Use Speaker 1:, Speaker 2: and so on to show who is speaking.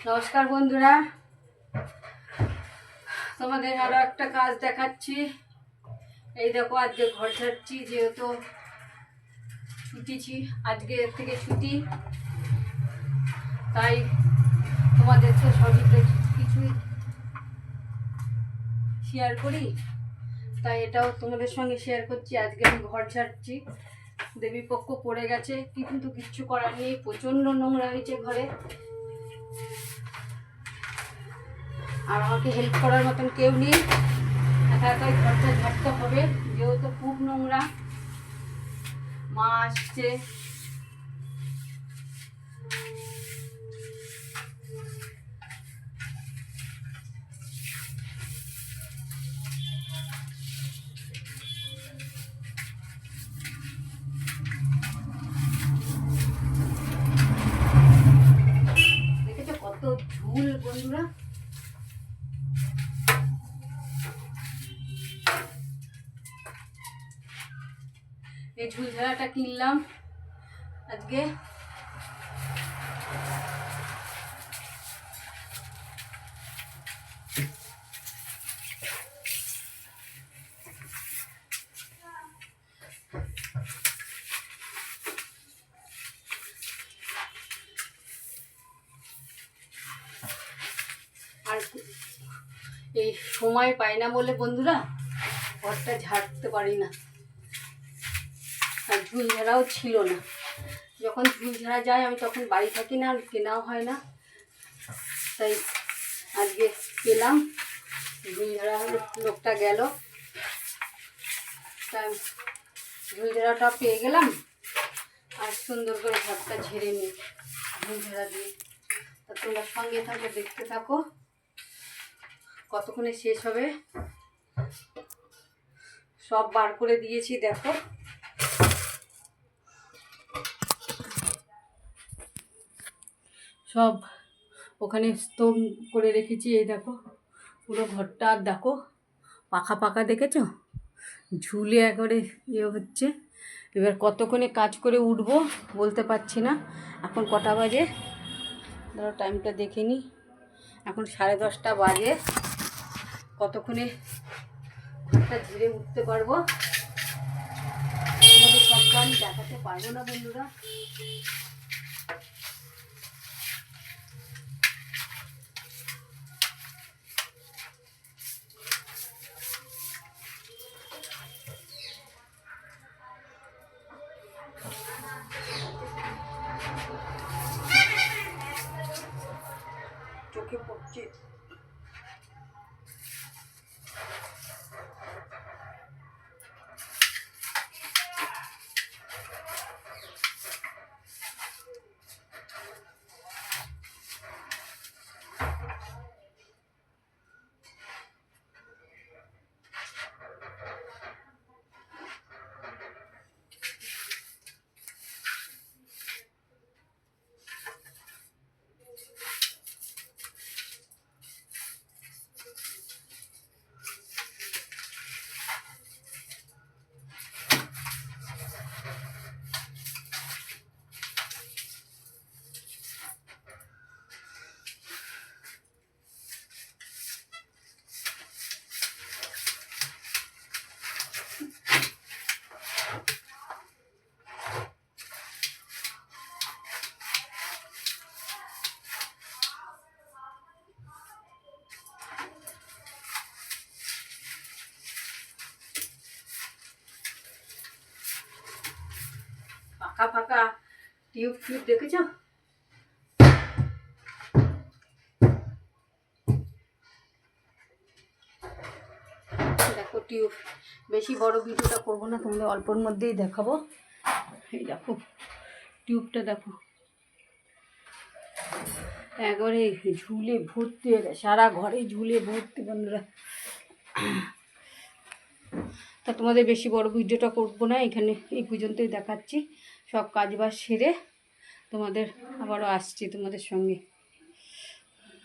Speaker 1: নমস্কার বন্ধুরা। তোমাদের আরও একটা কাজ দেখাচ্ছি। এই দেখো, আজকে ঘর ছাড়ছি যেহেতু ছুটিছি আজকে এর থেকে ছুটি। তাই তোমাদের তো সবই কিছুই শেয়ার করি। তাই এটাও তোমাদের সঙ্গে শেয়ার করছি। আজকে আমি ঘর ছাড়ছি দেবীপক্ষ পড়ে গেছে, কিন্তু কিচ্ছু করার নেই। প্রচণ্ড নোংরা হয়েছে ঘরে। আর আমাকে হেল্প করার মতন কেউ নেই। একা একাই ঘরটা ঝাড়তে হবে। যেহেতু খুব নোংরা, মা আসছে। বন্ধুরা। এই ঝুলঝাড়াটা কিনলাম আজকে। এই সময় পাই না বলে বন্ধুরা, ঘরটা ঝাড়তে পারি না। আর ঝুল ঝাড়াও ছিল না। যখন ঝুল ঝাড়া যায়, আমি তখন বাড়ি থাকি না, আর কেনাও হয় না। তাই আজকে পেলাম। ঝুল ঝাড়া লোকটা গেল। তাই ঝুল ঝাড়াটা পেয়ে গেলাম। আর সুন্দর করে ঘরটা ঝেড়ে নিই ঝুল ঝাড়া দিয়ে তোমরা সঙ্গে থাকো, দেখতে থাকো। কতক্ষণে শেষ হবে? সব বার করে দিয়েছি, দেখো। সব ওখানে স্তম করে রেখেছি, এই দেখো। পুরো ঘরটা, আর দেখো, পাখা পাখা দেখেছ? ঝুলে একবারে ইয়ে হচ্ছে। এবার কতক্ষণে কাজ করে উঠবো বলতে পারছি না। এখন কটা বাজে? ধরো টাইমটা দেখে নিই এখন সাড়ে দশটা বাজে। কতক্ষণে ঘরটা ধীরে উঠতে পারব? তোমাদের আমি দেখাতে পারব না বন্ধুরা। চোখে পড়ছে। ফাঁকা ফাঁকা টিউব ফিউব দেখেছ? দেখো টিউব, বেশি বড় ভিডিওটা করব না, তোমাদের অল্পর মধ্যেই দেখাবো। এই দেখো, টিউবটা দেখো। একবারে ঝুলে ভর্তি সারা ঘরে ঝুলে ভর্তি বন্ধুরা। তা তোমাদের বেশি বড় ভিডিওটা করব না, এখানে এই পর্যন্তই দেখাচ্ছি। সব কাজবাজ সেরে তোমাদের আবারও আসছি তোমাদের সঙ্গে।